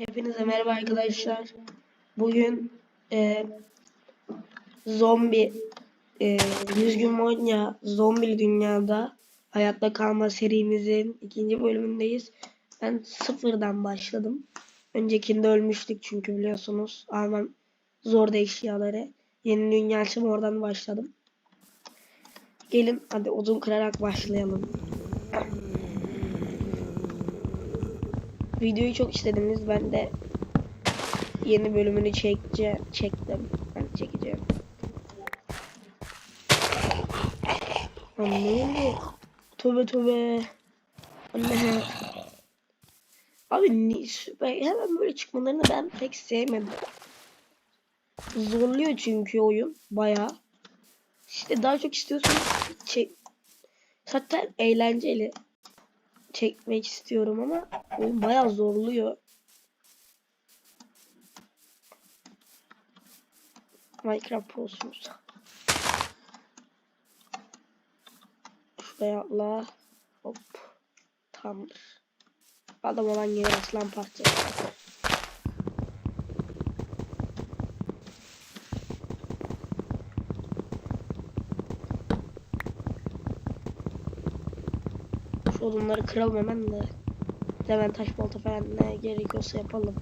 Hepinize merhaba arkadaşlar. Bugün e, zombi e, 100 gün zombi dünyada hayatta kalma serimizin ikinci bölümündeyiz. Ben sıfırdan başladım. Öncekinde ölmüştük çünkü biliyorsunuz. Almam zor eşyaları. Yeni dünya için oradan başladım. Gelin hadi odun kırarak başlayalım. Videoyu çok istediniz. Ben de yeni bölümünü çekce çektim. Ben çekeceğim. Lan ne oldu? Tövbe tövbe. Anne. Abi ni- süper. Hemen böyle çıkmalarını ben pek sevmedim. Zorluyor çünkü oyun. Baya. İşte daha çok istiyorsanız çek. Zaten eğlenceli çekmek istiyorum ama oyun bayağı zorluyor. Minecraft Pro'sumuz. Şuraya atla. Hop. Tamamdır. Adam olan yere aslan parçası. Odunları kıralım hemen de. Hemen taş balta falan ne gerekiyorsa yapalım.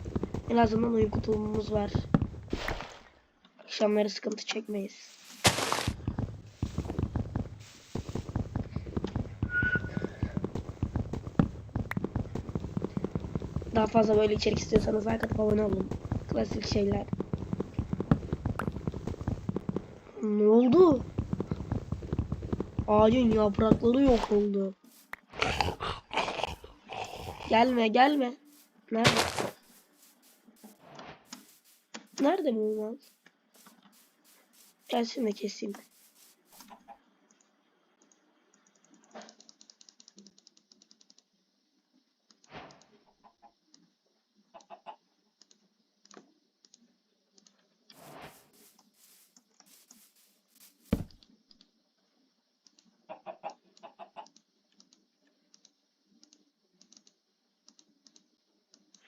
En azından uyku tulumumuz var. Akşamları sıkıntı çekmeyiz. Daha fazla böyle içerik istiyorsanız like atıp abone olun. Klasik şeyler. Ne oldu? Ağacın yaprakları yok oldu. Gelme gelme. Nerede? Nerede bu mal? Gelsin de keseyim.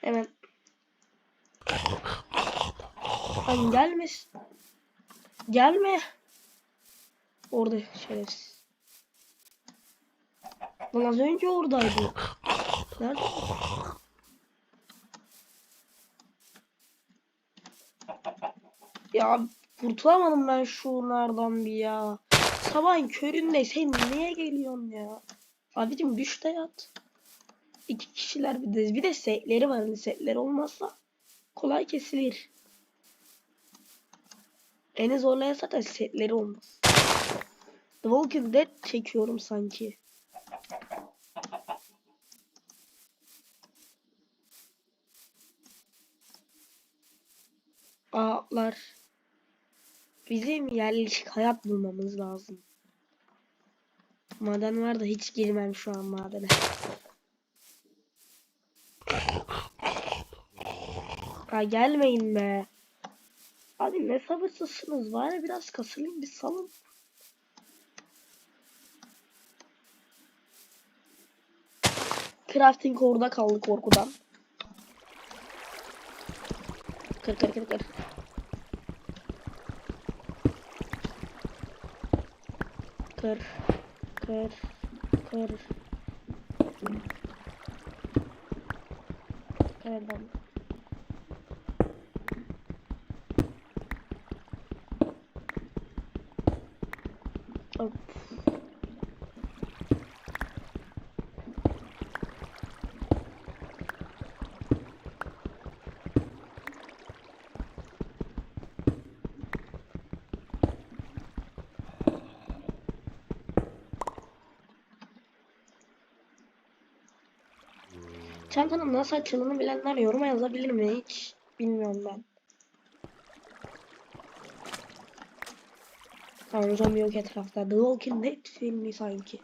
Hemen. Lan gelme. Gelme. Orada şerefsiz. Lan az önce oradaydı. Nerede? Ya kurtulamadım ben şunlardan bir ya. Sabahın köründe sen niye geliyorsun ya? Abicim düşte yat. İki kişiler bir de bir de setleri var. Hani setleri olmazsa kolay kesilir. Beni zorlayan zaten setleri olmaz. The Walking Dead çekiyorum sanki. Ağlar. Bizim yerleşik hayat bulmamız lazım. Maden var da hiç girmem şu an madene. Ha gelmeyin be. Abi ne sabırsızsınız var ya biraz kasılayım bir salın. Crafting orada kaldı korkudan. Kır kır kır kır. Kır. Kır. Kır. Evet ben. Hop. Çantanın nasıl açıldığını bilenler yoruma yazabilir mi? Hiç bilmiyorum ben. Tamam zombi yok etrafta. The Walking Dead filmi sanki.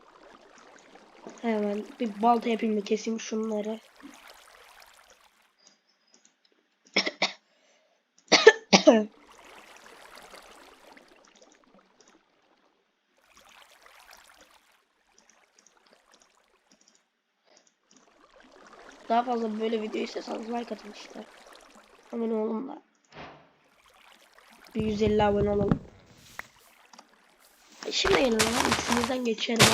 Hemen bir balta yapayım mı keseyim şunları. Daha fazla böyle video istiyorsanız like atın işte. Abone olun da. Bir 150 abone olalım. E Şimdi gelin lan üstümüzden geçelim.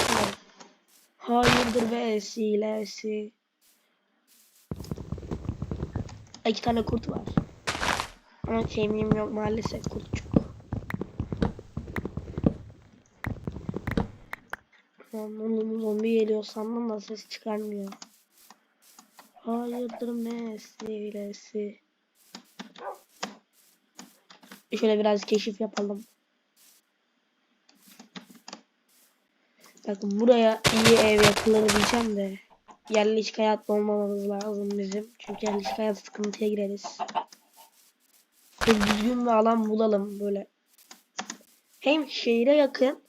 Hayırdır vesilesi. İki tane kurt var. Ama şeyim yok maalesef kurtçuk. Lan oğlum zombi geliyor sandım da ses çıkarmıyor. Hayırdır meselesi. Şöyle biraz keşif yapalım. Bakın buraya iyi ev yapılır diyeceğim de yerleşik hayatta olmamamız lazım bizim. Çünkü yerleşik hayat sıkıntıya gireriz. Böyle düzgün bir alan bulalım böyle. Hem şehire yakın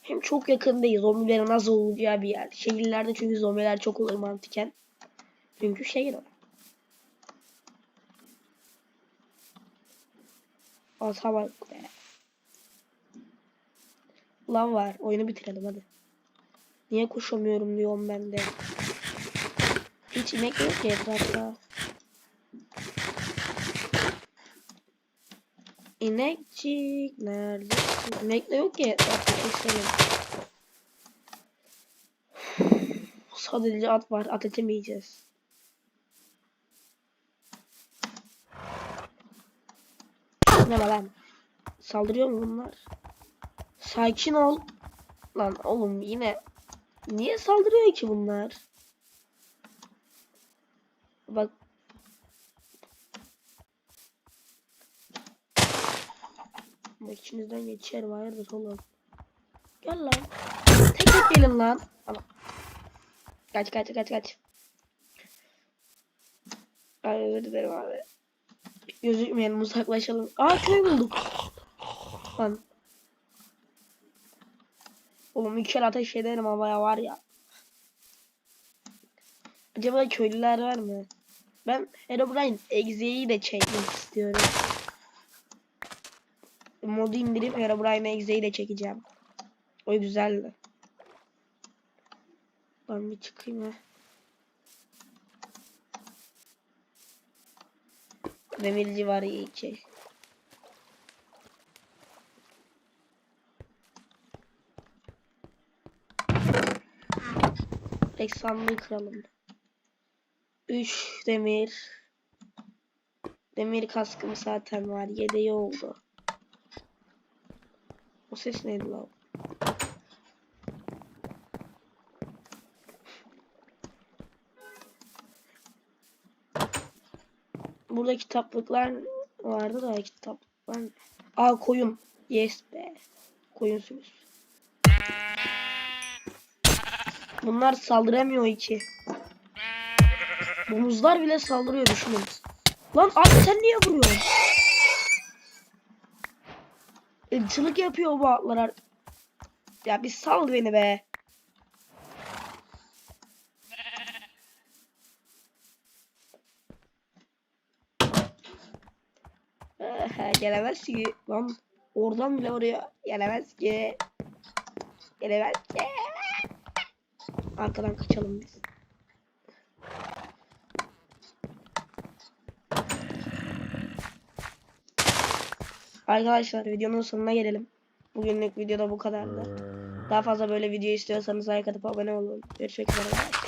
hem çok yakın değil. Zombilerin az olacağı bir yer. Şehirlerde çünkü zombiler çok olur mantıken. Çünkü şehir o. Ata bak be. Lav var. Oyunu bitirelim hadi. Niye koşamıyorum diyorum ben de. Hiç inek yok ki etrafta. İnekçik nerede? İnek de yok ki etrafta keselim. Sadece at var. At eti var lan? Saldırıyor mu bunlar? Sakin ol. Lan oğlum yine niye saldırıyor ki bunlar? Bak Bak içinizden geçerim hayırdır oğlum. Gel lan. Tek tek gelin lan. Ama. Kaç kaç kaç kaç. Ay özür dilerim abi. Gözükmeyelim uzaklaşalım. Aa köy bulduk. Lan. Oğlum iki ateş ederim havaya var ya. Acaba köylüler var mı? Ben Herobrine Exe'yi de çekmek istiyorum. Modu indirip Herobrine Exe'yi de çekeceğim. O güzeldi. Ben bir çıkayım ya. Demirci var iyi ki. Tek kıralım. 3 demir. Demir kaskım zaten var. Yedeği oldu. O ses neydi lan? Burada kitaplıklar vardı da kitaplıklar. Aa koyun. Yes be. Koyun sürüsü. Bunlar saldıramıyor ki. Domuzlar bile saldırıyor düşünün. Lan abi sen niye vuruyorsun? Irkçılık yapıyor bu atlar. Ya bir sal beni be. Gelemez ki. Lan oradan bile oraya gelemez ki. Gelemez ki. Arkadan kaçalım biz. Arkadaşlar videonun sonuna gelelim. Bugünlük videoda bu kadardı. Daha fazla böyle video istiyorsanız like atıp abone olun. Görüşmek üzere.